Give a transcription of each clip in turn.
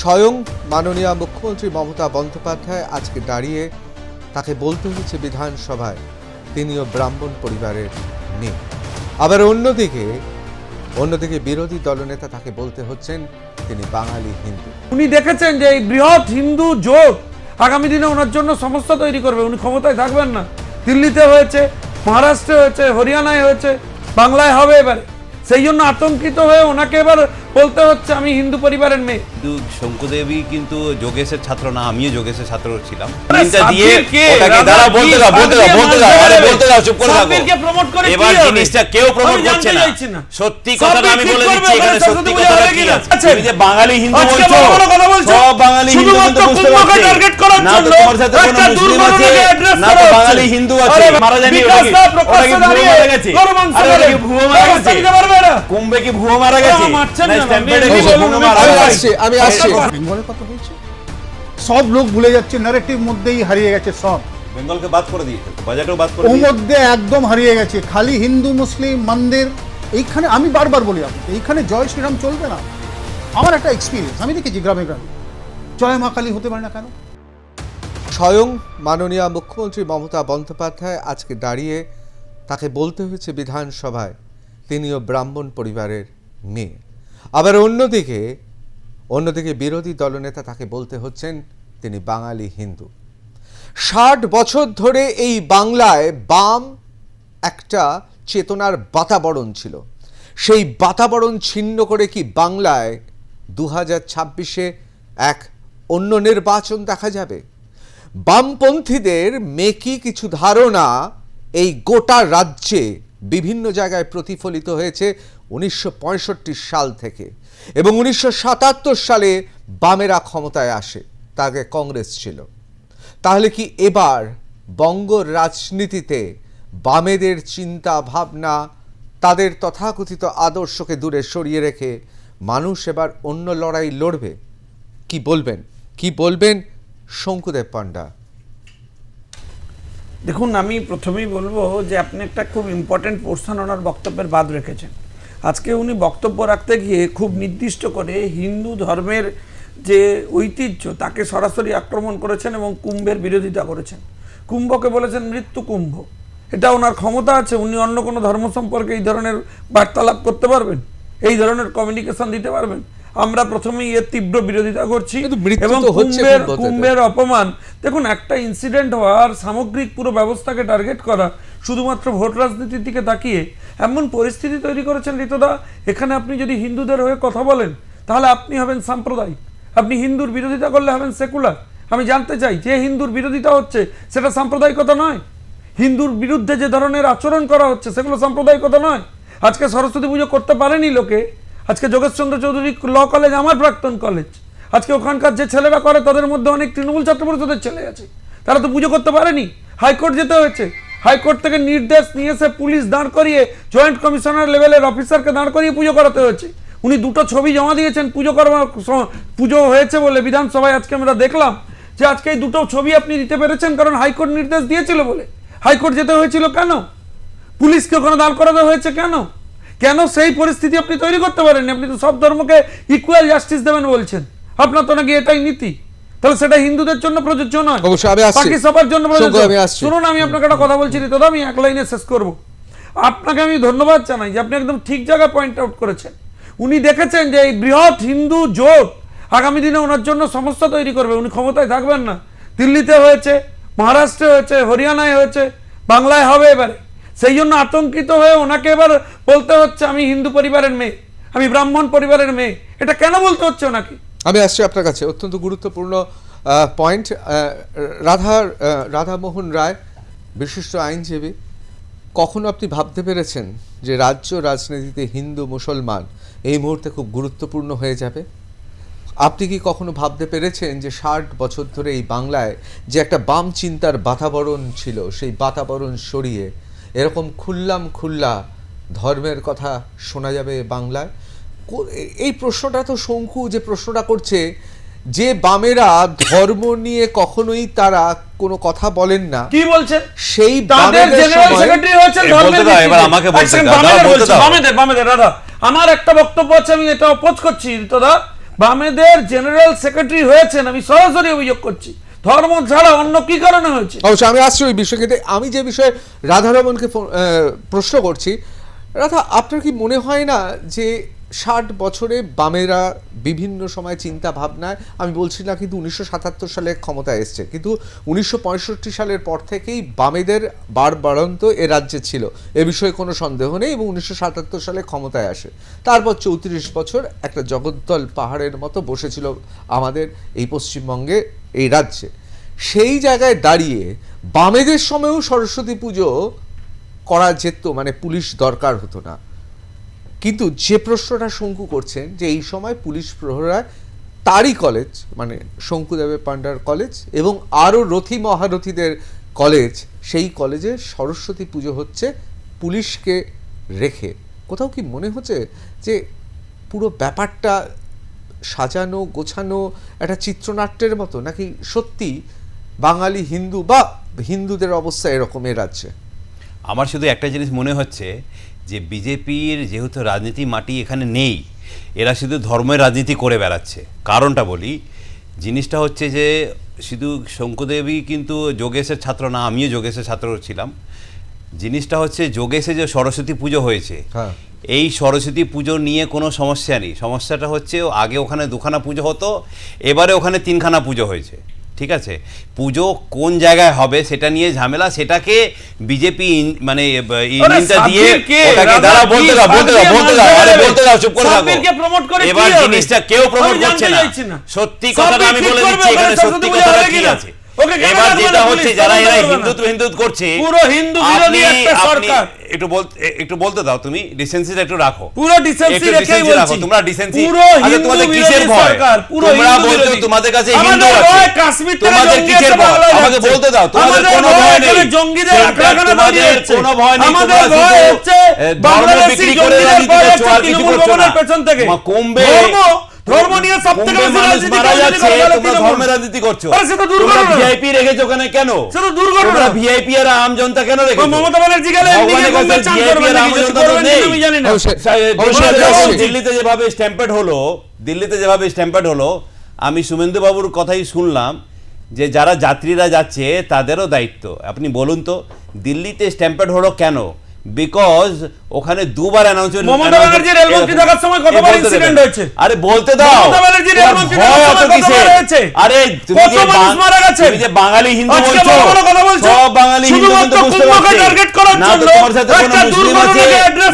স্বয়ং মাননীয় মুখ্যমন্ত্রী মমতা বন্দ্যোপাধ্যায় আজকে দাঁড়িয়ে তাকে বলতে হয়েছে বিধানসভায়। তিনিও ব্রাহ্মণ পরিবারের মেয়ে। আবার অন্যদিকে অন্যদিকে বিরোধী দলনেতা তাকে বলতে হচ্ছেন, তিনি বাঙালি হিন্দু। উনি দেখেছেন যে এই বৃহৎ হিন্দু জোট আগামী দিনে ওনার জন্য সমস্যা তৈরি করবে। উনি ক্ষমতায় থাকবেন না। দিল্লিতে হয়েছে, মহারাষ্ট্রে হয়েছে, হরিয়ানায় হয়েছে, বাংলায় হবে এবারে। সেই জন্য আতঙ্কিত হয়ে ওনাকে এবার বলতে হচ্ছে আমি হিন্দু পরিবারের মেয়ে। কিন্তু শঙ্কুদেবী কিন্তু যোগেশের ছাত্র না আমিও যোগেশের ছাত্র ছিলাম। দিয়ে সাব্বির কে? ওটাকে রাজা দাঁড়া বলতে দাও বলতে দাও বলতে দাও আরে বলতে দাও চুপ করে থাকো। সাব্বিরকে promote করে কি এবার জিনিসটা কেউ প্রমোট করছে না। সত্যি কথাটা আমি বলে দিচ্ছি এখানে সত্যি কথাটা কি আছে। যে বাঙালি হিন্দু বলছো। সব বাঙালি হিন্দু কিন্তু বুঝতে পারছে। target করার না তোমার সাথে কোনো মুসলিম আছে না তো বাঙালি হিন্দু আছে মারা জানি ওটা কি? দা ওটা প্রকাশ্যে কি ভুয়ো মারা গেছে? ওটা কি ভুয়ো মারা গেছে? কি ভুয়ো মারা গেছে? কি ভুয়ো আমি মারা গেছে? আসছি আমি আসছি। বেঙ্গলের কথা বলছি সব লোক ভুলে যাচ্ছে ন্যারেটিভ মধ্যেই হারিয়ে গেছে সব। বেঙ্গলকে বাদ করে দিয়েছে বাদ করে ওর মধ্যে একদম হারিয়ে গেছে খালি হিন্দু মুসলিম মন্দির এইখানে আমি বারবার বলি আপনাকে এইখানে জয় শ্রীরাম চলবে না। আমার একটা এক্সপিরিয়েন্স আমি দেখেছি গ্রামে গ্রামে। জয় মা কালী হতে পারে না কেন? স্বয়ং মাননীয় মুখ্যমন্ত্রী মমতা বন্দ্যোপাধ্যায় আজকে দাঁড়িয়ে তাকে বলতে হয়েছে বিধানসভায় তিনিও ব্রাহ্মণ পরিবারের মেয়ে। আবার অন্যদিকে অন্যদিকে বিরোধী দলনেতা তাকে বলতে হচ্ছেন তিনি বাঙালি হিন্দু। ষাট বছর ধরে এই বাংলায় বাম একটা চেতনার বাতাবরণ ছিল। সেই বাতাবরণ ছিন্ন করে কি বাংলায় দু হাজার ছাব্বিশে এক অন্য নির্বাচন দেখা যাবে? বামপন্থীদের মেকি কিছু ধারণা এই গোটা রাজ্যে বিভিন্ন জায়গায় প্রতিফলিত হয়েছে উনিশশো পঁয়ষট্টি সাল থেকে এবং উনিশশো সাতাত্তর সালে বামেরা ক্ষমতায় আসে, তাকে কংগ্রেস ছিল। তাহলে কি এবার বঙ্গ রাজনীতিতে বামেদের চিন্তা ভাবনা তাদের তথাকথিত আদর্শকে দূরে সরিয়ে রেখে মানুষ এবার অন্য লড়াই লড়বে? কি বলবেন? কি বলবেন? শঙ্কুদেব পান্ডা দেখুন, আমি প্রথমেই বলব যে আপনি একটা খুব ইম্পর্টেন্ট পোর্শন ওনার বক্তব্যের বাদ রেখেছেন। আজকে উনি বক্তব্য রাখতে গিয়ে খুব নির্দিষ্ট করে হিন্দু ধর্মের যে ঐতিহ্য, তাকে সরাসরি আক্রমণ করেছেন এবং কুম্ভের বিরোধিতা করেছেন। কুম্ভকে বলেছেন মৃত্যু কুম্ভ। এটা ওনার ক্ষমতা আছে, উনি অন্য কোনো ধর্ম সম্পর্কে এই ধরনের বার্তালাপ করতে পারবেন? এই ধরনের কমিউনিকেশন দিতে পারবেন? আমরা প্রথমেই এর তীব্র বিরোধিতা করছি এবং কুম্ভের কুম্ভের অপমান। দেখুন একটা ইনসিডেন্ট হওয়ার সামগ্রিক পুরো ব্যবস্থাকে টার্গেট করা শুধুমাত্র ভোট রাজনীতির দিকে তাকিয়ে এমন পরিস্থিতি তৈরি করেছেন ঋতদা। এখানে আপনি যদি হিন্দুদের হয়ে কথা বলেন তাহলে আপনি হবেন সাম্প্রদায়িক। আপনি হিন্দুর বিরোধিতা করলে হবেন সেকুলার। আমি জানতে চাই যে হিন্দুর বিরোধিতা হচ্ছে সেটা সাম্প্রদায়িকতা নয়? হিন্দুর বিরুদ্ধে যে ধরনের আচরণ করা হচ্ছে সেগুলো সাম্প্রদায়িকতা নয়? আজকে সরস্বতী পুজো করতে পারেনি লোকে আজকে যোগেশচন্দ্র চৌধুরী ল কলেজ, আমার প্রাক্তন কলেজ। আজকে ওখানকার যে ছেলেরা করে, তাদের মধ্যে অনেক তৃণমূল ছাত্র পরিষদের ছেলে আছে। তারা তো পুজো করতে পারেনি। হাইকোর্ট যেতে হয়েছে। হাইকোর্ট থেকে নির্দেশ নিয়ে এসে পুলিশ দাঁড় করিয়ে, জয়েন্ট কমিশনার লেভেলের অফিসারকে দাঁড় করিয়ে পুজো করাতে হয়েছে। উনি দুটো ছবি জমা দিয়েছেন, পুজো করবার পুজো হয়েছে বলে বিধানসভায় আজকে আমরা দেখলাম যে আজকে এই দুটো ছবি আপনি দিতে পেরেছেন কারণ হাইকোর্ট নির্দেশ দিয়েছিল বলে। হাইকোর্ট যেতে হয়েছিল কেন? পুলিশকে ওখানে দাঁড় করাতে হয়েছে কেন? কেন সেই পরিস্থিতি আপনি তৈরি করতে পারেননি? আপনি তো সব ধর্মকে ইকুয়াল জাস্টিস দেবেন বলছেন। আপনার তো নাকি এটাই নীতি। তাহলে সেটা হিন্দুদের জন্য প্রযোজ্য নয়। অবশ্যই, আমি আসছি। বাকি সবার জন্য প্রযোজ্য। শুনুন আমি আপনাকে একটা কথা বলছি ঋতদা আমি এক লাইনে শেষ করব। আপনাকে আমি ধন্যবাদ জানাই যে আপনি একদম ঠিক জায়গায় পয়েন্ট আউট করেছেন। উনি দেখেছেন যে এই বৃহৎ হিন্দু জোট আগামী দিনে ওনার জন্য সমস্যা তৈরি করবে। উনি ক্ষমতায় থাকবেন না। দিল্লিতে হয়েছে মহারাষ্ট্রে হয়েছে হরিয়ানায় হয়েছে বাংলায় হবে এবারে। সেই জন্য আতঙ্কিত হয়ে ওনাকে এবার বলতে হচ্ছে আমি হিন্দু পরিবারের মেয়ে আমি ব্রাহ্মণ পরিবারের মেয়ে। এটা কেন বলতে হচ্ছে ওনাকে? আমি আসছি আপনার কাছে। অত্যন্ত গুরুত্বপূর্ণ পয়েন্ট আহ, রাধামোহন রায় বিশিষ্ট আইনজীবী। কখনো আপনি ভাবতে পেরেছেন যে রাজ্য রাজনীতিতে হিন্দু মুসলমান এই মুহূর্তে খুব গুরুত্বপূর্ণ হয়ে যাবে? আপনি কি কখনো ভাবতে পেরেছেন যে ষাট বছর ধরে এই বাংলায় যে একটা বাম চিন্তার বাতাবরণ ছিল সেই বাতাবরণ সরিয়ে এরকম খুল্লাম খুল্লা ধর্মের কথা শোনা যাবে বাংলায়। এই প্রশ্নটা তো শঙ্কু যে প্রশ্নটা করছে যে বামেরা ধর্ম নিয়ে কখনোই তারা কোনো কথা বলেন না। কি বলছেন সেই তাদের বামেদের জেনারেল সেক্রেটারি হচ্ছেন ধর্মের এবার আমাকে দাও। বামেদের বামেদের দাদা আমার একটা বক্তব্য আছে আমি এটা অপোজ করছি দাদা। বামেদের জেনারেল সেক্রেটারি হয়েছেন আমি সরাসরি অভিযোগ করছি। ধর্ম ছাড়া অন্য কি কারণে হয়েছে? অবশ্যই আমি আসছি ওই বিষয়ে, কিন্তু আমি যে বিষয়ে রাধারমনকে প্রশ্ন করছি, রাধা, আপনার কি মনে হয় না যে ষাট বছরে বামেরা বিভিন্ন সময় চিন্তা ভাবনায়, আমি বলছি না কিন্তু উনিশশো সাতাত্তর সালে ক্ষমতায় এসছে, কিন্তু উনিশশো পঁয়ষট্টি সালের পর থেকেই বামেদের বার বাড়ন্ত এ রাজ্যে ছিল। এ বিষয়ে কোনো সন্দেহ নেই এবং উনিশশো সাতাত্তর সালে ক্ষমতায় আসে। তারপর চৌত্রিশ বছর একটা জগদ্দল পাহাড়ের মতো বসেছিল আমাদের এই পশ্চিমবঙ্গে, এই রাজ্যে। সেই জায়গায় দাঁড়িয়ে বামেদের সময়ও সরস্বতী পুজো করা যেত মানে পুলিশ দরকার হতো না। কিন্তু যে প্রশ্নটা শঙ্কু করছেন যে এই সময় পুলিশ প্রহরায় তারই কলেজ মানে শঙ্কুদেবের পান্ডার কলেজ এবং আরও রথী মহারথীদের কলেজ সেই কলেজে সরস্বতী পুজো হচ্ছে পুলিশকে রেখে। কোথাও কি মনে হচ্ছে যে পুরো ব্যাপারটা সাজানো, গোছানো, একটা চিত্রনাট্যের মতো, নাকি সত্যি বাঙালি হিন্দু বা হিন্দুদের অবস্থা এরকম এ রাজ্যে। আমার শুধু একটা জিনিস মনে হচ্ছে যে বিজেপির যেহেতু রাজনীতি মাটি এখানে নেই এরা শুধু ধর্মের রাজনীতি করে বেড়াচ্ছে। কারণটা বলি জিনিসটা হচ্ছে যে শুধু শঙ্কুদেবী কিন্তু যোগেশের ছাত্র না আমিও যোগেশের ছাত্র ছিলাম। জিনিসটা হচ্ছে যোগেশে যে সরস্বতী পুজো হয়েছে হ্যাঁ। এই সরস্বতী পুজো নিয়ে কোনো সমস্যা নেই। সমস্যাটা হচ্ছে আগে ওখানে দুখানা পুজো হতো এবারে ওখানে তিনখানা পুজো হয়েছে। ঠিক আছে? পুজো কোন জায়গায় হবে সেটা নিয়ে ঝামেলা সেটাকে বিজেপি মানে ইঞ্জিনটা দিয়ে ওটাকে দাঁড়া বলতে দাও বলতে দাও বলতে দাও আরে বলতে দাও চুপ করে থাকো। এবার জিনিসটা কেউ প্রমোট করছে না। সত্যি কথাটা আমি বলে দিচ্ছি এখানে সত্যি কথাটা কি আছে? ওকে এবার যেটা হচ্ছে যারা এরা হিন্দুত্ব হিন্দুত্ব করছে পুরো হিন্দু বিরোধী একটা সরকার। একটু বলতে একটু বলতে দাও তুমি ডিসেন্সিটা একটু রাখো। পুরো ডিসেন্সি রেখেই বলছি। তোমরা ডিসেন্সি পুরো তোমাদের কিসের ভয়? তোমরা বলছো তোমাদের কাছে হিন্দু আছে। কাশ্মীর তোমাদের কিসের ভয়? আমাকে বলতে দাও তোমাদের কোনো ভয় ভয় নেই। জঙ্গিদের সেটা আক্রমণে দাঁড়িয়ে কোনো ভয় নেই আমাদের ভয় হচ্ছে বাংলাদেশি জঙ্গিদের ভয় হচ্ছে তৃণমূল ভবনের পেছন থেকে। কমবে। ধর্ম নিয়ে সব থেকে কুম্ভে বেশি রাজনীতি মারা যাচ্ছে তোমরা ধর্মের রাজনীতি করছ আরে সে তো তোমরা দুর্ঘটনা। ভিআইপি রেখেছো ওখানে কেন সে তো দুর্ঘটনা। তোমরা ভিআইপি আর আম জনতা কেন রেখেছো মমতা ব্যানার্জি গেলে চান করবেন আর কিছু করবেন নেই। আমি জানি না। দিল্লিতে যেভাবে স্ট্যাম্পেড হলো দিল্লিতে যেভাবে স্ট্যাম্পেড হলো আমি শুভেন্দু বাবুর কথাই শুনলাম যে যারা যাত্রীরা যাচ্ছে তাদেরও দায়িত্ব আপনি বলুন তো দিল্লিতে স্ট্যাম্পেড হলো কেন বিকজ ওখানে দুবার অ্যানাউন্সমেন্ট মমতা ব্যানার্জি রেলমন্ত্রী থাকার সময় কতবার incident হয়েছে? আরে বলতে দাও মমতা ব্যানার্জি রেলমন্ত্রী থাকার সময় কতবার হয়েছে? আরে তুমি যে মারা গেছে? তুমি যে বাঙালি হিন্দু বলছো কথা বলছো। সব বাঙালি হিন্দু কিন্তু বুঝতে পারছি target করার না তো তোমার সাথে কোনো মুসলিম আছে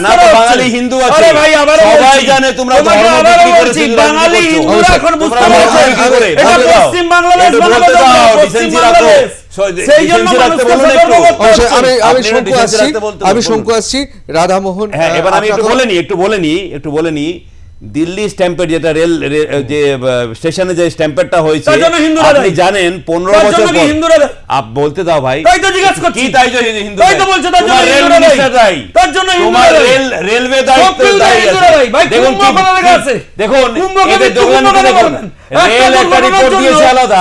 না তো বাঙালি হিন্দু আছে আরে ভাই, আবারও সবাই জানে তোমরা ধর্ম বিক্রি বাঙালি করছ। হিন্দুরা অবশ্যই। এখন বুঝতে পারছে। এটা পশ্চিম বাংলাদেশ বলতে দাও, না, রাখো। জন্য বলুন। আমি আমি শঙ্কু আসছি রাখতে বলতে আমি বলুন। শঙ্কু আসছি রাধামোহন হ্যাঁ এবার আমি একটু আপনাকেও- বলে নিই একটু বলে নিই একটু বলে নিই দিল্লি স্ট্যাম্পেড যেটা রেল যে স্টেশনে যে স্ট্যাম্পেডটা হয়েছে জন্য আপনি জানেন পনেরো বছর আপ বলতে দাও ভাই তাই তো জিজ্ঞেস করছি। কি তাই তো হিন্দু তাই তো? বলছে, তার জন্য তোমার রেল মিনিস্টার দায়ী। তার জন্য তোমার রেল রেলওয়ে দায়ী দেখুন কি- আছে। দেখুন এদের দোকান দেখুন রেল একটা রিপোর্ট দিয়েছে আলাদা।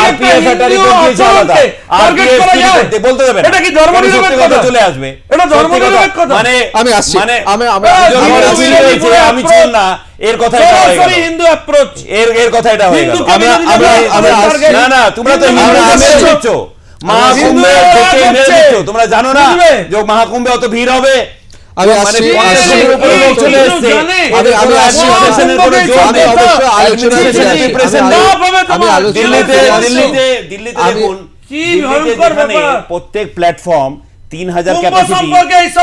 আরপিএফ একটা রিপোর্ট দিয়েছে আলাদা। আরপিএফ করা যায়? বলতে দেবে না। এটা কি ধর্ম কারণ কথা চলে আসবে। এটা ধর্ম সত্যি মানে আমি আসছি। মানে আমি আমি আমি ধর্ম আসছি। বিরোধী হয়েছে, পুরো আমি approach। ছিলাম না। এর কথা এটা হয়ে গেল। হিন্দু অ্যাপ্রোচ এর এর কথা এটা হয়ে গেল। আমরা- আমরা- আমরা না না তোমরা তো হিন্দু। দিচ্ছ মহাকুম্ভে তোমরা জানো না? যে মহাকুম্ভে অত ভিড় হবে? আমি মানে আসছি। আমি আমি আসছি আমি। অবশ্যই আলোচনায়। আলোচনায় দিল্লিতে দিল্লিতে দিল্লিতে দেখুন। প্রত্যেক প্ল্যাটফর্ম তিন হাজার ক্যাপাসিটি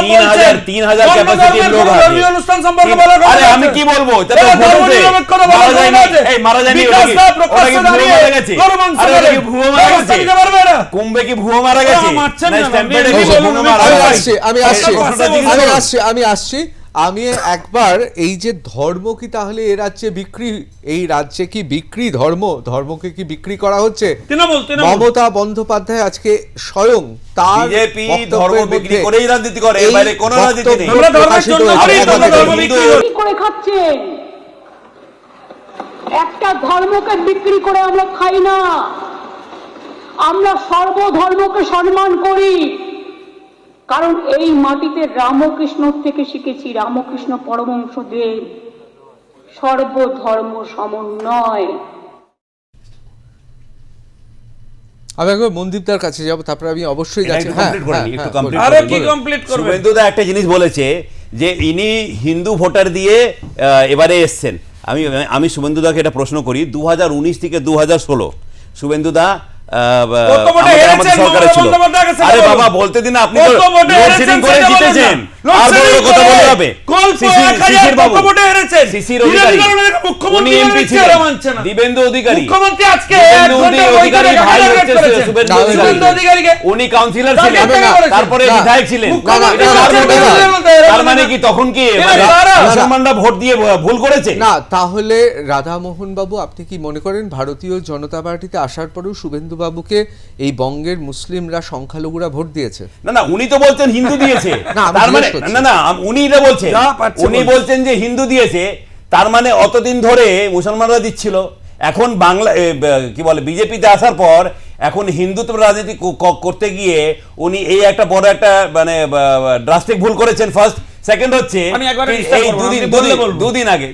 তিন হাজার তিন হাজার ক্যাপাসিটির লোক কোনো আছে। ধর্মীয় অনুষ্ঠান সম্পর্কে বলার কথা আরে আমি কি বলব? মারা যায়নি। কি- ভুয়ো গেছে? আমি আসছি আমি আসছি। আমি একবার এই যে ধর্ম কি তাহলে এ রাজ্যে বিক্রি এই রাজ্যে কি বিক্রি ধর্ম? ধর্মকে কি বিক্রি করা হচ্ছে? মমতা বন্দ্যোপাধ্যায় আজকে স্বয়ং তার বিজেপি ধর্ম বিক্রি করেই রাজনীতি করে বাইরে কোনো রাজনীতি নেই। বক্তব্য ধর্মের জন্য হয়েছে করি, একাধিক তোমরা ধর্ম বিক্রি করে খাচ্ছেন। একটা ধর্মকে বিক্রি করে আমরা খাই না। আমরা সর্বধর্মকে সম্মান করি। কারণ এই মাটিতে রামকৃষ্ণ থেকে শিখেছি রামকৃষ্ণ পরমংশ দেব সর্বধর্ম সমন্বয়। আমি একবার মন্দীপদার কাছে যাব তারপরে আমি অবশ্যই যাচ্ছি। হ্যাঁ হ্যাঁ, হ্যাঁ। আরে কি শুভেন্দুদা একটা জিনিস বলেছে যে ইনি হিন্দু ভোটার দিয়ে এবারে এসছেন। আমি আমি শুভেন্দুদাকে এটা প্রশ্ন করি দু হাজার উনিশ থেকে দু হাজার ষোলো। শুভেন্দুদা আহ, সরকারে ছিল। আরে বাবা বলতে দিন আপনি তো লোডশেডিং করে জিতেছেন আর বড় কথা। হবে বাবু অধিকারী। উনি এমপি ছিলেন এরা মানছে না। দিবেন্দু অধিকারী। মুখ্যমন্ত্রী আজকে দিবেন্দু অধিকারী ভাই হচ্ছে শুভেন্দু অধিকারী। উনি কাউন্সিলর ছিলেন। তারপরে বিধায়ক ছিলেন। তার মানে কি তখন কি মানে? মুসলমানরা ভোট দিয়ে ভুল করেছে? না তাহলে রাধামোহন বাবু আপনি কি মনে করেন ভারতীয় জনতা পার্টিতে আসার পরেও শুভেন্দু বাবুকে এই বঙ্গের মুসলিমরা সংখ্যালঘুরা ভোট দিয়েছে। না না উনি তো বলছেন হিন্দু দিয়েছে। তার মানে না না উনি এটা বলছেন উনি বলছেন যে হিন্দু দিয়েছে তার মানে অতদিন ধরে মুসলমানরা দিচ্ছিল। এখন বাংলা কি বলে বিজেপিতে আসার পর এখন হিন্দুত্ব রাজনীতি করতে গিয়ে উনি এই একটা বড় একটা মানে ড্রাস্টিক ভুল করেছেন ফার্স্ট সেকেন্ড হচ্ছে এই দুদিন দুদিন আগে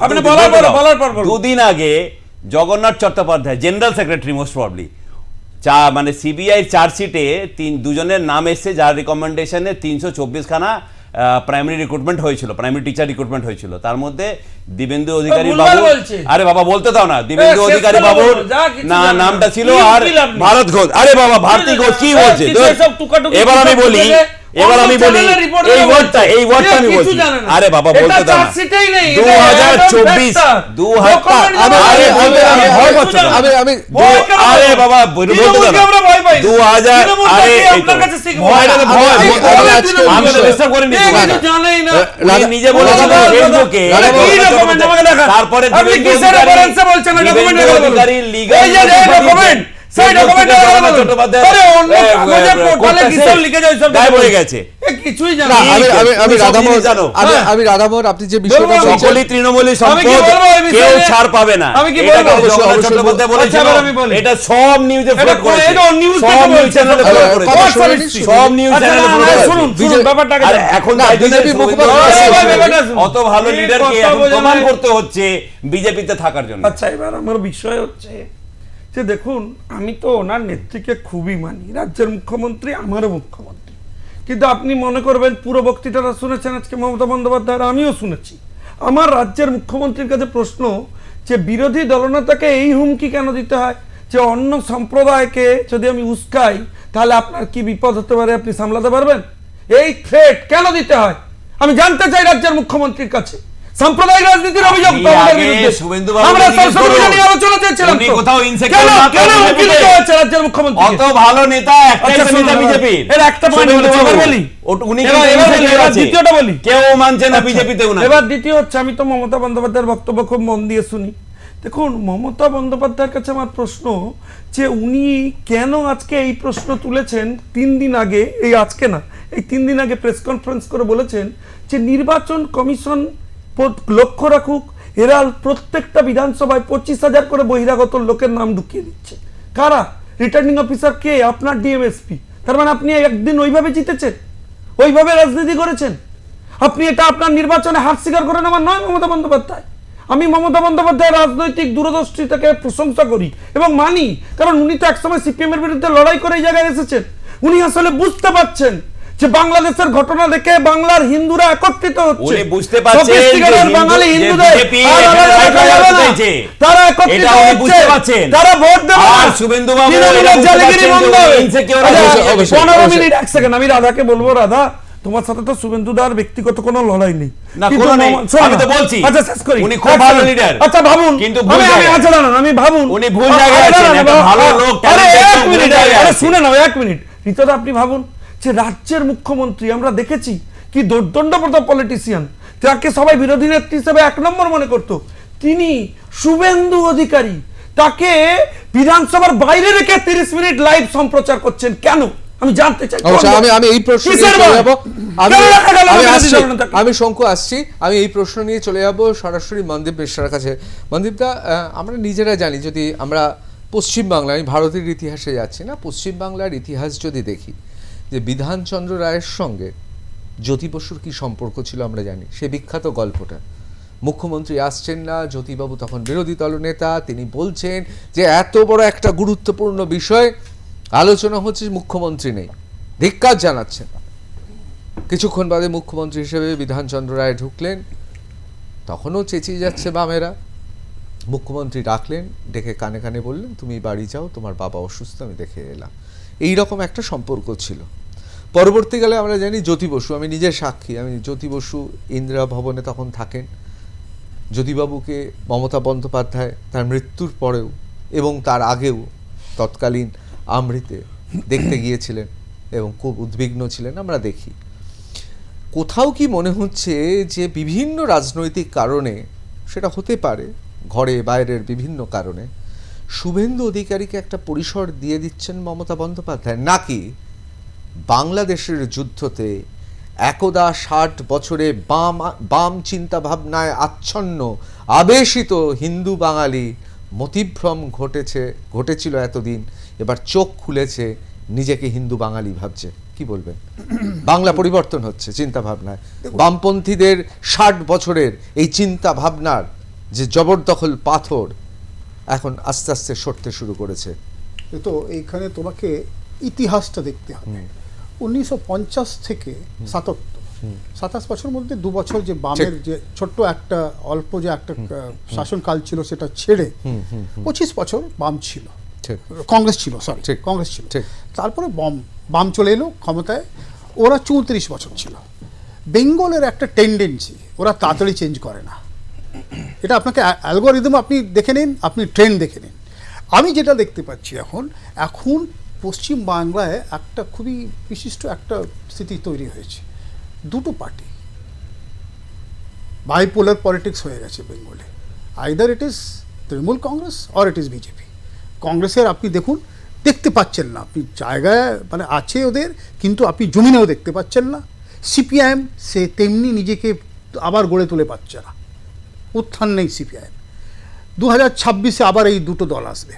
দুদিন আগে Jagannath Chattopadhyay general secretary most probably চা মানে সিবিআই চার্জশিটে তিন দুজনের নাম এসছে যার রিকমেন্ডেশনে তিনশো চব্বিশখানা প্রাইমারি রিক্রুটমেন্ট হয়েছিল প্রাইমারি টিচার রিক্রুটমেন্ট হয়েছিল। তার মধ্যে দিবেন্দু অধিকারী বাবু আরে বাবা বলতে দাও না। দিবেন্দু অধিকারী বাবু বাবুর না নামটা ছিল আর? ভারত ঘোষ। আরে বাবা ভারতী ঘোষ কি বলছে? এবার আমি বলি এবার আমি বলি এই ওয়ার্ডটা এই ওয়ার্ডটা আমি বলছি আরে বাবা বলতে দাও না চার্জশিটেই নেই, দু হাজার চব্বিশ দু হাজার জমা আরে না, ভয় পাচ্ছ। আমি আমি আরে বাবা বলতে দাও না। আমরা ভয় পাই না। দু হাজার তৃণমূল আরে। আপনার কাছে শিখব। ভয় না, ভয়, আমি- বলতে আমি দাও। আজকে আমি তো বিষয়ে- disturb করিনি এ তোমাকে। কিছু জানেই না। উনি নিজে বলেছেন রাধা- ফেসবুকে? তারপরে আপনি কিসের এ বলছেন না? অধিকারী legal এই যে document, সেই আরে অন্য কাগজে লিখে যায় সব গায়েব হয়ে গেছে কিছুই জানে না, না। আমি আমি আমি রাধামোহন জানো। আমি। আমি রাধামোহন আপনি যে বিষয়টা সকলই তৃণমূলী সম্পদ বলব এই বিষয়ে? কেউ ছাড় পাবে না আমি কি বলব? অবশ্যই, বলেছিল আচ্ছা। এটা সব নিউজে ফ্লোট করে, এটা সব নিউজ চ্যানেলে ফ্লোট। সব নিউজ আচ্ছা, চ্যানেলে ফ্লোট না, শুনুন, শুনুন, বিজয়- আরে এখন বিজেপি মুখপাত্র। অত ভালো লিডারকে এখন প্রমাণ করতে হচ্ছে বিজেপিতে থাকার জন্য আচ্ছা এবার আমার বিষয় হচ্ছে যে দেখুন, আমি তো ওনার নেত্রীকে খুবই মানি। রাজ্যের মুখ্যমন্ত্রী আমারও মুখ্যমন্ত্রী। কিন্তু আপনি মনে করবেন, পুরো বক্তৃতাটা শুনেছেন আজকে মমতা বন্দ্যোপাধ্যায়ের, আমিও শুনেছি। আমার রাজ্যের মুখ্যমন্ত্রীর কাছে প্রশ্ন যে বিরোধী দলনেতাকে এই হুমকি কেন দিতে হয়? যে অন্য সম্প্রদায়কে যদি আমি উস্কাই, তাহলে আপনার কি বিপদ হতে পারে, আপনি সামলাতে পারবেন? এই থ্রেট কেন দিতে হয়? আমি জানতে চাই রাজ্যের মুখ্যমন্ত্রীর কাছে। সাম্প্রদায়িক রাজনীতির অভিযোগ আপনি তো আমাদের আগে বিরুদ্ধে। শুভেন্দু বাবুকে আমরা জিজ্ঞেস সংসদ নিয়ে আলোচনা চেয়েছিলাম উনি কোথাও insecure না কেন হুমকি দিতে হচ্ছে রাজ্যের মুখ্যমন্ত্রীকে অত ভালো নেতা একটাই তো শুনুন নেতা এবার। বিজেপি এর একটা point বলেছি, বলি। উনি এবার- কিন্তু এবার বলি, insecure এবার আছে। দ্বিতীয়টা বলি। কেউ মানছে না বিজেপিতে উনাকে এবার দ্বিতীয় হচ্ছে আমি তো মমতা বন্দ্যোপাধ্যায়ের বক্তব্য খুব মন দিয়ে শুনি দেখুন মমতা বন্দ্যোপাধ্যায়ের কাছে আমার প্রশ্ন যে উনি কেন আজকে এই প্রশ্ন তুলেছেন তিন দিন আগে এই আজকে না এই তিন দিন আগে প্রেস কনফারেন্স করে বলেছেন যে নির্বাচন কমিশন লক্ষ্য রাখুক এরা প্রত্যেকটা বিধানসভায় পঁচিশ হাজার করে বহিরাগত লোকের নাম ঢুকিয়ে দিচ্ছে। কারা? রিটার্নিং অফিসার কে? আপনার ডিএমএসপি তার মানে আপনি একদিন ওইভাবে জিতেছেন, ওইভাবে রাজনীতি করেছেন। আপনি এটা আপনার নির্বাচনে হার স্বীকার করে নেওয়ার নয় মমতা বন্দ্যোপাধ্যায়। আমি মমতা বন্দ্যোপাধ্যায়ের রাজনৈতিক দূরদর্শিতাকে প্রশংসা করি এবং মানি, কারণ উনি তো একসময় সিপিএম এর বিরুদ্ধে লড়াই করে এই জায়গায় এসেছেন। উনি আসলে বুঝতে পারছেন যে বাংলাদেশের ঘটনা দেখে বাংলার হিন্দুরা একত্রিত হচ্ছে। উনি বুঝতে পারছেন বাঙালি হিন্দুদের। না। তারা একত্রিত হচ্ছে। তারা ভোট দেবে আর শুভেন্দু বাবু আচ্ছা, পনেরো মিনিট এক সেকেন্ড আমি রাধাকে বলব রাধা তোমার সাথে তো শুভেন্দুদার ব্যক্তিগত কোনো লড়াই নেই। না। আমি তো বলছি। আচ্ছা শেষ করি। উনি খুব ভালো leader। আচ্ছা ভাবুন। কিন্তু ভুল আমি আচ্ছা দাঁড়ান, আমি ভাবুন। উনি ভুল জায়গায় আছেন, একটা ভালো লোক, আরে এক মিনিট আরে শুনে নাও এক মিনিট। রিতদা আপনি ভাবুন। যে রাজ্যের মুখ্যমন্ত্রী আমরা দেখেছি কি দোর্দণ্ডপ্রদ পলিটিশিয়ান যাকে সবাই বিরোধী নেত্রী হিসেবে এক নম্বর মনে করত। তিনি শুভেন্দু অধিকারী তাকে বিধানসভার বাইরে রেখে তিরিশ মিনিট লাইভ সম্প্রচার করছেন কেন? আমি জানতে চাই। এই প্রশ্ন শঙ্কু আসছি। আমি এই প্রশ্ন নিয়ে চলে যাব সরাসরি মনদীপ মিশ্রার কাছে। মনদীপদা আহ, আমরা নিজেরা জানি যদি আমরা পশ্চিম বাংলা আমি ভারতের ইতিহাসে যাচ্ছি না পশ্চিম বাংলার ইতিহাস যদি দেখি যে বিধানচন্দ্র রায়ের সঙ্গে জ্যোতি বসুর কি সম্পর্ক ছিল আমরা জানি। সে বিখ্যাত গল্পটা। মুখ্যমন্ত্রী আসছেন না, জ্যোতিবাবু তখন বিরোধী দলনেতা, তিনি বলছেন যে এত বড় একটা গুরুত্বপূর্ণ বিষয়, আলোচনা হচ্ছে মুখ্যমন্ত্রী নেই। ধিক্কার জানাচ্ছেন। কিছুক্ষণ বাদে মুখ্যমন্ত্রী হিসেবে বিধানচন্দ্র রায় ঢুকলেন। তখনও চেঁচিয়ে যাচ্ছে বামেরা। মুখ্যমন্ত্রী ডাকলেন, ডেকে কানে কানে বললেন, তুমি বাড়ি যাও, তোমার বাবা অসুস্থ, আমি দেখে এলাম। এই রকম একটা সম্পর্ক ছিল। পরবর্তীকালে আমরা জানি জ্যোতি বসু, আমি নিজের সাক্ষী, আমি জ্যোতি বসু ইন্দিরা ভবনে তখন থাকেন। জ্যোতিবাবুকে মমতা বন্দ্যোপাধ্যায় তার মৃত্যুর পরেও এবং তার আগেও তৎকালীন আমৃতে দেখতে গিয়েছিলেন এবং খুব উদ্বিগ্ন ছিলেন, আমরা দেখি। কোথাও কি মনে হচ্ছে যে বিভিন্ন রাজনৈতিক কারণে, সেটা হতে পারে, ঘরে বাইরের বিভিন্ন কারণে শুভেন্দু অধিকারীকে একটা পরিসর দিয়ে দিচ্ছেন মমতা বন্দ্যোপাধ্যায়। নাকি বাংলাদেশের যুদ্ধতে একদা ষাট বছরে বাম বাম চিন্তা ভাবনায় আচ্ছন্ন আবেশিত হিন্দু বাঙালি মতিভ্রম ঘটেছে ঘটেছিল এতদিন এবার চোখ খুলেছে নিজেকে হিন্দু বাঙালি ভাবছে। কি বলবেন? বাংলা পরিবর্তন হচ্ছে চিন্তা ভাবনায় বামপন্থীদের ষাট বছরের এই চিন্তা ভাবনার যে জবরদখল পাথর এখন আস্তে আস্তে সরতে শুরু করেছে। তো এইখানে তোমাকে ইতিহাসটা দেখতে হবে। উনিশশো পঞ্চাশ থেকে সাতাত্তর। সাতাশ বছর মধ্যে দু বছর যে বামের যে ছোট্ট একটা অল্প যে একটা শাসনকাল ছিল সেটা ছেড়ে পঁচিশ বছর বাম ছিল। কংগ্রেস ছিল সরি কংগ্রেস ছিল। ঠিক। তারপরে বম বাম চলে এলো ক্ষমতায়। ওরা চৌত্রিশ বছর ছিল। বেঙ্গলের একটা টেন্ডেন্সি ওরা তাড়াতাড়ি চেঞ্জ করে না। এটা আপনাকে অ্যালগোরিদম আপনি দেখে নিন, আপনি ট্রেন্ড দেখে নিন। আমি যেটা দেখতে পাচ্ছি এখন এখন পশ্চিম বাংলায় একটা খুবই বিশিষ্ট একটা স্থিতি তৈরি হয়েছে। দুটো পার্টি বাইপোলার পলিটিক্স হয়ে গেছে বেঙ্গলে। Either it is Trinamool Congress or it is BJP কংগ্রেসের আপনি দেখুন, দেখতে পাচ্ছেন না। আপনি জায়গায় মানে আছে ওদের, কিন্তু আপনি জমিনেও দেখতে পাচ্ছেন না। সিপিআইএম সে তেমনি নিজেকে আবার গড়ে তুলে পাচ্ছে না। উত্থান নেই সিপিআইএম। দু হাজার ছাব্বিশে আবার এই দুটো দল আসবে।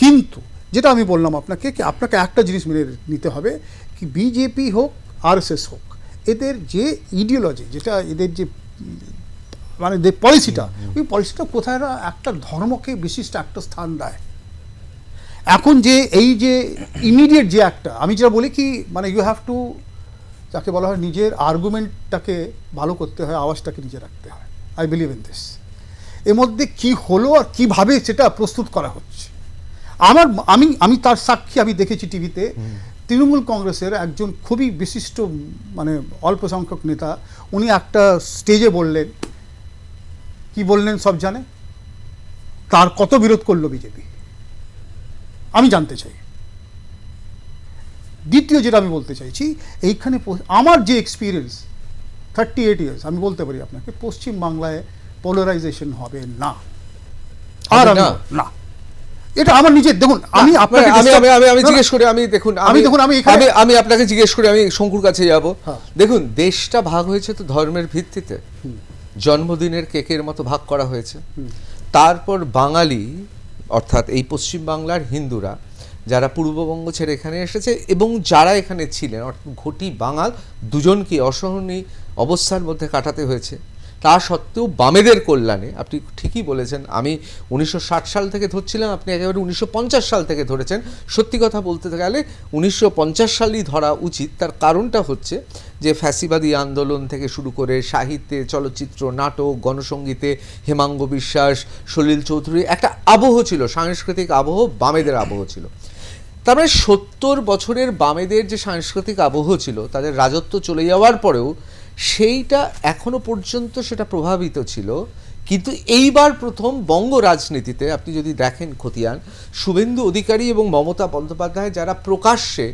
কিন্তু যেটা আমি বললাম আপনাকে কি আপনাকে একটা জিনিস মেনে নিতে হবে কি বিজেপি হোক আরএসএস হোক এদের যে ইডিওলজি যেটা এদের যে মানে যে পলিসিটা ওই পলিসিটা কোথায় না একটা ধর্মকে বিশিষ্ট একটা স্থান দেয়। এখন যে এই যে ইমিডিয়েট যে একটা আমি যেটা বলি কি মানে ইউ হ্যাভ টু যাকে বলা হয় নিজের আর্গুমেন্টটাকে ভালো করতে হয় আওয়াজটাকে নিজে রাখতে হয়। আই বিলিভ ইন দিস এর মধ্যে কি হলো আর কীভাবে সেটা প্রস্তুত করা হচ্ছে? আমার আমি আমি তার সাক্ষী আমি দেখেছি টিভিতে। তৃণমূল কংগ্রেসের একজন খুবই বিশিষ্ট মানে অল্প সংখ্যক নেতা উনি একটা স্টেজে বললেন। কি বললেন সব জানে? তার কত বিরোধ করল বিজেপি আমি জানতে চাই। দ্বিতীয় যেটা আমি বলতে চাইছি এইখানে আমার যে এক্সপিরিয়েন্স থার্টি এইট ইয়ার্স আমি বলতে পারি আপনাকে পশ্চিম বাংলায় পোলারাইজেশন হবে না। আর না? এটা আমার নিজের দেখুন আমি আপনাকে আমি আমি আমি জিজ্ঞেস করি আমি দেখুন আমি দেখুন, আমি আমি আমি আপনাকে জিজ্ঞেস করি আমি শঙ্কুর কাছে যাব। হ্যাঁ। দেখুন দেশটা ভাগ হয়েছে তো ধর্মের ভিত্তিতে। জন্মদিনের কেকের মতো ভাগ করা হয়েছে। তারপর বাঙালি অর্থাৎ এই পশ্চিম বাংলার হিন্দুরা যারা পূর্ববঙ্গ ছেড়ে এখানে এসেছে এবং যারা এখানে ছিলেন, অর্থাৎ ঘটি বাঙাল দুজনকে অসহনীয় অবস্থার মধ্যে কাটাতে হয়েছে। তা সত্ত্বেও বামেদের কল্যাণে, আপনি ঠিকই বলেছেন, আমি উনিশশো ষাট সাল থেকে ধরছিলাম, আপনি একেবারে উনিশশো পঞ্চাশ সাল থেকে ধরেছেন। সত্যি কথা বলতে গেলে উনিশশো পঞ্চাশ সালই ধরা উচিত। তার কারণটা হচ্ছে যে ফ্যাসিবাদী আন্দোলন থেকে শুরু করে সাহিত্যে, চলচ্চিত্র, নাটক গণসঙ্গীতে হেমাঙ্গ বিশ্বাস, সলিল চৌধুরী, একটা আবহ ছিল, সাংস্কৃতিক আবহ, বামেদের আবহ ছিল। তার মানে সত্তর বছরের বামেদের যে সাংস্কৃতিক আবহ ছিল, তাদের রাজত্ব চলে যাওয়ার পরেও সেইটা এখনও পর্যন্ত সেটা প্রভাবিত ছিল। কিন্তু এইবার প্রথম বঙ্গ রাজনীতিতে আপনি যদি দেখেন খতিয়ান, শুভেন্দু অধিকারী এবং মমতা বন্দ্যোপাধ্যায় যারা প্রকাশ্যে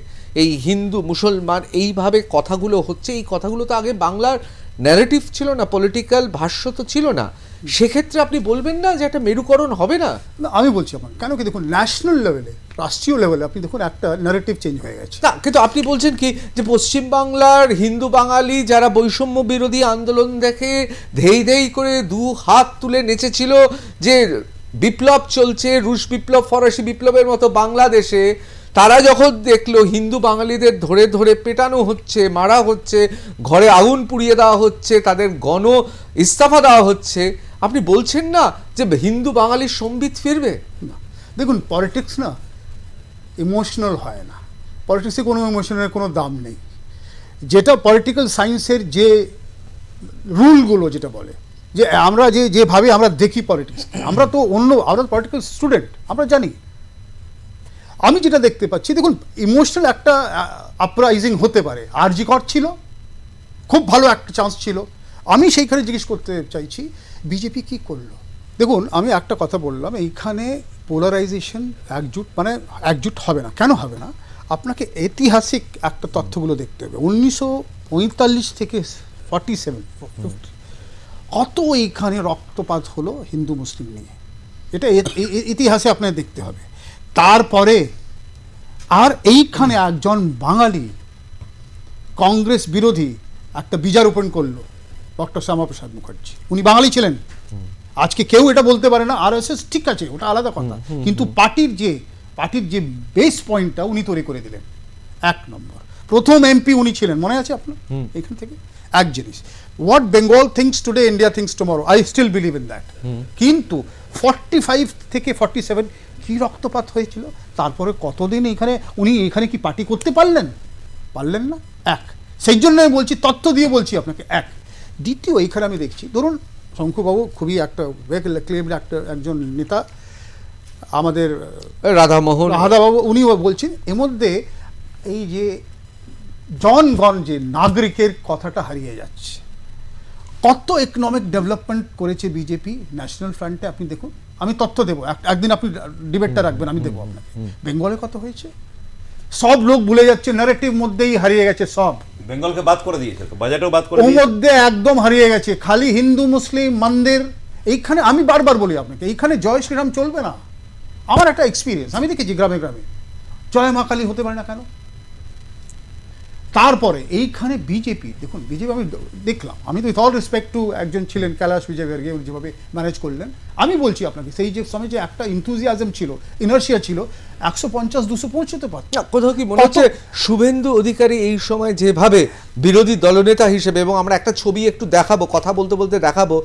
এই হিন্দু, মুসলমান এইভাবে কথাগুলো হচ্ছে, এই কথাগুলো তো আগে বাংলার ন্যারেটিভ ছিল না পলিটিক্যাল ভাষ্য তো ছিল না। সেক্ষেত্রে আপনি বলবেন না যে একটা মেরুকরণ হবে না? না, আমি বলছি আমার। কেন কি দেখুন ন্যাশনাল লেভেলে রাষ্ট্রীয় লেভেলে আপনি দেখুন একটা ন্যারেটিভ চেঞ্জ হয়ে গেছে। না কিন্তু আপনি বলছেন কি যে পশ্চিম বাংলার হিন্দু বাঙালি যারা বৈষম্য বিরোধী আন্দোলন দেখে ধেই ধেই করে দু হাত তুলে নেচেছিল যে বিপ্লব চলছে রুশ বিপ্লব ফরাসি বিপ্লবের মতো বাংলাদেশে তারা যখন দেখল, হিন্দু বাঙালিদের ধরে ধরে পেটানো হচ্ছে, মারা হচ্ছে, ঘরে আগুন পুড়িয়ে দেওয়া হচ্ছে, তাদের গণ ইস্তফা দেওয়া হচ্ছে, আপনি বলছেন না যে হিন্দু বাঙালির সম্বিত ফিরবে? দেখুন পলিটিক্স না ইমোশনাল হয় না। পলিটিক্সে কোনো ইমোশনের কোনো দাম নেই। যেটা পলিটিক্যাল সায়েন্সের যে রুলগুলো যেটা বলে, যে আমরা যে, যেভাবে আমরা দেখি পলিটিক্স আমরা তো অন্য, আমরা পলিটিক্যাল স্টুডেন্ট আমরা জানি। আমি যেটা দেখতে পাচ্ছি, দেখুন ইমোশনাল একটা আপরাইজিং হতে পারে। আরজি কর ছিল, খুব ভালো একটা চান্স ছিল। আমি সেইখানে জিজ্ঞেস করতে চাইছি বিজেপি কি করল? দেখুন, আমি একটা কথা বললাম, এইখানে পোলারাইজেশন একজুট মানে একজুট হবে না। কেন হবে না? আপনাকে ঐতিহাসিক একটা তথ্যগুলো দেখতে হবে। উনিশশো পঁয়তাল্লিশ থেকে ফর্টি সেভেন কত এইখানে রক্তপাত হলো হিন্দু মুসলিম নিয়ে? এটা ইতিহাসে আপনাকে দেখতে হবে। তারপরে আর এইখানে একজন বাঙালি কংগ্রেস বিরোধী একটা বীজার রোপণ করল ডক্টর শ্যামাপ্রসাদ মুখার্জি। উনি বাঙালি ছিলেন। আজকে কেউ এটা বলতে পারে না আর ঠিক আছে ওটা আলাদা কথা। কিন্তু পার্টির যে পার্টির যে বেস পয়েন্টটা উনি তৈরি করে দিলেন এক নম্বর। প্রথম এমপি উনি ছিলেন মনে আছে আপনার? এখান থেকে? এক জিনিস। What Bengal thinks today India thinks tomorrow I still believe in that কিন্তু ফর্টি ফাইভ থেকে ফর্টি সেভেন কী রক্তপাত হয়েছিল? তারপরে কতদিন এখানে উনি এখানে কি পার্টি করতে পারলেন? পারলেন না? এক। সেই জন্য আমি বলছি তথ্য দিয়ে বলছি আপনাকে এক। দ্বিতীয় এইখানে আমি দেখছি ধরুন শঙ্কুবাবু খুবই একটা ক্লেম একটা একজন নেতা আমাদের রাধামোহন। রাহাদাবাবু উনিও বলছেন এর মধ্যে এই যে জনগণ যে নাগরিকের কথাটা হারিয়ে যাচ্ছে। কত ইকোনমিক ডেভেলপমেন্ট করেছে বিজেপি ন্যাশনাল ফ্রন্টে আপনি দেখুন। আমি তথ্য দেবো। একদিন আপনি ডিবেটটা রাখবেন আমি দেবো আপনাকে। বেঙ্গলে কত হয়েছে? সব লোক ভুলে যাচ্ছে ন্যারেটিভ মধ্যেই হারিয়ে গেছে সব। বেঙ্গলকে বাদ করে দিয়েছে বাজেটও বাদ করে ওর মধ্যে একদম হারিয়ে গেছে। খালি হিন্দু মুসলিম মন্দির এইখানে আমি বারবার বলি আপনাকে এইখানে জয় শ্রীরাম চলবে না। আমার একটা এক্সপিরিয়েন্স আমি দেখেছি গ্রামে গ্রামে। জয় মা কালী হতে পারে না কেন? তারপরে এইখানে বিজেপি দেখুন বিজেপি আমি দেখলাম আমি তো উইথ অল রেসপেক্ট টু একজন ছিলেন কৈলাস বিজয়বর্গীয় উনি যেভাবে ম্যানেজ করলেন আমি বলছি আপনাকে সেই যে সময় যে একটা ইনথুজিয়াজম ছিল ইনার্শিয়া ছিল একশো পঞ্চাশ দুশো পৌঁছতে পারত। না, কোথাও কি মনে হচ্ছে শুভেন্দু অধিকারী এই সময় যেভাবে বিরোধী দলনেতা হিসেবে এবং আমরা একটা ছবি একটু দেখাবো কথা বলতে বলতে দেখাবো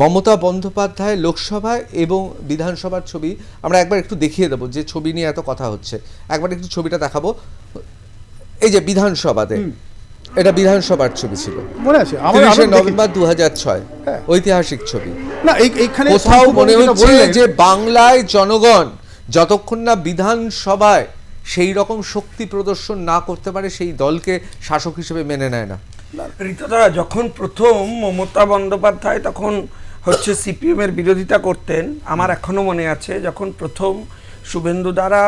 মমতা বন্দ্যোপাধ্যায় লোকসভায় এবং বিধানসভার ছবি আমরা একবার একটু দেখিয়ে দেবো যে ছবি নিয়ে এত কথা হচ্ছে। একবার একটু ছবিটা দেখাবো। এই যে বিধানসভাতে এটা বিধানসভার ছবি ছিল। মনে আছে? আমার তিরিশে নভেম্বর দু হাজার ছয় হ্যাঁ। ঐতিহাসিক ছবি। না এই- এইখানে কোথাও মনে হচ্ছে যে বাংলায় জনগণ যতক্ষণ না বিধানসভায় সেই রকম শক্তি প্রদর্শন না করতে পারে সেই দলকে শাসক হিসেবে মেনে নেয় না। ঋতুদা যখন প্রথম মমতা বন্দ্যোপাধ্যায় তখন হচ্ছে সিপিএম এর বিরোধিতা করতেন আমার এখনও মনে আছে যখন প্রথম শুভেন্দু দ্বারা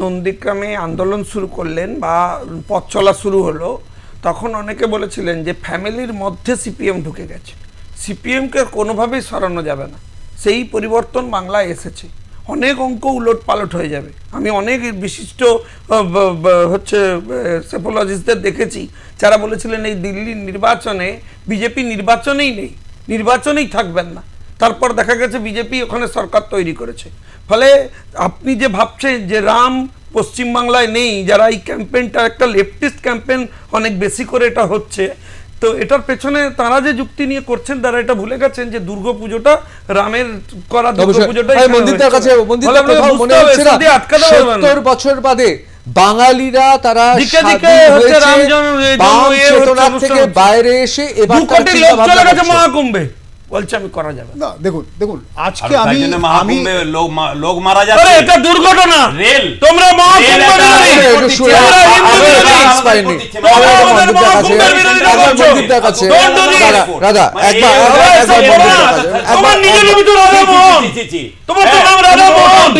নন্দীগ্রামে আন্দোলন শুরু করলেন বা পথ চলা শুরু হলো, তখন অনেকে বলেছিলেন যে ফ্যামিলির মধ্যে সিপিএম ঢুকে গেছে। সিপিএমকে কোনোভাবেই সরানো যাবে না। সেই পরিবর্তন বাংলায় এসেছে। অনেক অঙ্ক উলট পালট হয়ে যাবে। আমি অনেক বিশিষ্ট হচ্ছে সেপোলজিস্টদের দেখেছি। যারা বলেছিলেন এই দিল্লির নির্বাচনে, বিজেপি নির্বাচনেই নেই। নির্বাচনেই থাকবেন না। তারপর দেখা গেছে বিজেপি ওখানে সরকার তৈরি করেছে। ফলে আপনি যে ভাবছেন যে রাম পশ্চিমবাংলায় নেই যারা এই ক্যাম্পেইনটা একটা লেফটিস্ট ক্যাম্পেইন অনেক বেশি করে এটা হচ্ছে তো এটার পেছনে তারা যে যুক্তি নিয়ে করছেন তারা এটা ভুলে গেছেন যে দুর্গাপুজোটা রামের করা দুর্গাপুজোটা মন্দিরটার কাছে মনে সত্তর বছর বাদে বাঙালিরা তারা বাইরে এসে এবার। মহাকুম্ভে। বলছে আমি করা যাবে। না। দেখুন দেখুন আজকে আমি আমি লোক লোক মারা যাচ্ছে। এটা দুর্ঘটনা। রেল। তোমরা একবার একবার ভিতরে মোহন। তো নাম মোহন।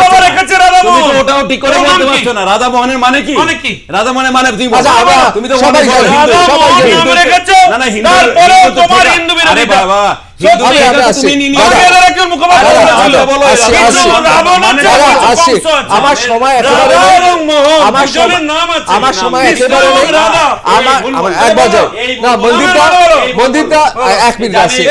বাবা রেখেছে তুমি ওটাও ঠিক করে বলতে পারছ না রাধা মোহনের মানে কি? মানে কি? রাধা মোহনের মানে তুমি আচ্ছা, তুমি তো সবাই সবাই না না হিন্দু তোমার বাবা আমার সময় একেবারে আমার সময়- একেবারে না মন্দিরটা। মন্দিরটা এক মিনিট আসছি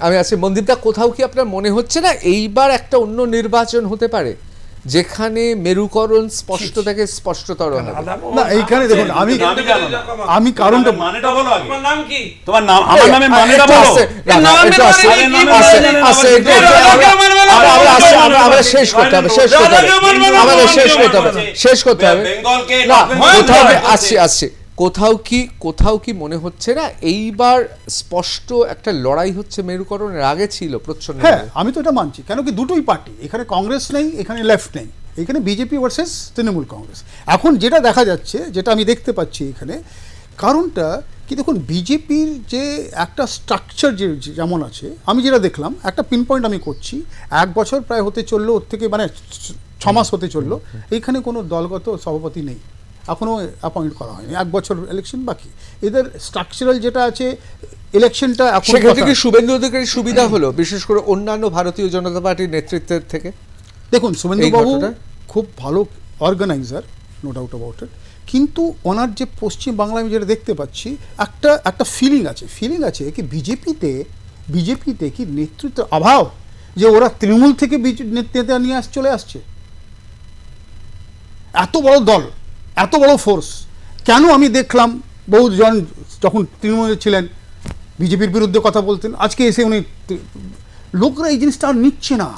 আমি আছি? মন্দিরটা কোথাও কি আপনার মনে হচ্ছে না? এইবার একটা অন্য নির্বাচন হতে পারে। যেখানে মেরুকরণ স্পষ্ট থেকে স্পষ্টতর হবে। না, এইখানে দেখুন, আমি- আমি কারণটা মানেটা বলো আগে। তোমার নাম কি? তোমার নাম আমার নামে মানেটা বলো। না, আছে আমরা- আমরা- আমরা আমরা মানবে শেষ করতে হবে শেষ করতে হবে। আমাদের শেষ করতে হবে শেষ করতে হবে। বেঙ্গলকে না আসছি আসছি। কোথাও। কোথাও কি কোথাও কি মনে হচ্ছে না? এইবার স্পষ্ট একটা লড়াই হচ্ছে মেরুকরণের আগে ছিল প্রচ্ছন্ন। হ্যাঁ আমি তো এটা মানছি। কেন কি দুটোই পার্টি এখানে কংগ্রেস নেই এখানে লেফট নেই। এখানে বিজেপি ভার্সেস তৃণমূল কংগ্রেস। এখন যেটা দেখা যাচ্ছে যেটা আমি দেখতে পাচ্ছি এখানে কারণটা কি দেখুন বিজেপির যে একটা স্ট্রাকচার যে যেমন আছে আমি যেটা দেখলাম একটা পিন পয়েন্ট আমি করছি এক বছর প্রায় হতে চলল ওর থেকে মানে ছ- ছ হতে চলল এইখানে কোনো দলগত সভাপতি নেই। এখনও অ্যাপয়েন্ট করা হয়নি। এক বছর ইলেকশন বাকি। এদের স্ট্রাকচারাল যেটা আছে ইলেকশনটা এখন সেক্ষেত্রে কি শুভেন্দু অধিকারী সুবিধা হলো বিশেষ করে অন্যান্য ভারতীয় জনতা পার্টির নেতৃত্বের থেকে? দেখুন শুভেন্দুবাবু খুব ভালো organiser no doubt about it কিন্তু ওনার যে পশ্চিম বাংলায় আমি যেটা দেখতে পাচ্ছি একটা একটা ফিলিং আছে। ফিলিং আছে কি বিজেপিতে বিজেপিতে কি নেতৃত্ব অভাব যে ওরা তৃণমূল থেকে নেতা নিয়ে আস চলে আসছে? এত বড় দল। এত বড় ফোর্স কেন আমি দেখলাম বহুজন যখন তৃণমূলে ছিলেন, বিজেপির বিরুদ্ধে কথা বলতেন, আজকে এসে উনি লোকরা এই জিনিসটা আর নিচ্ছে না।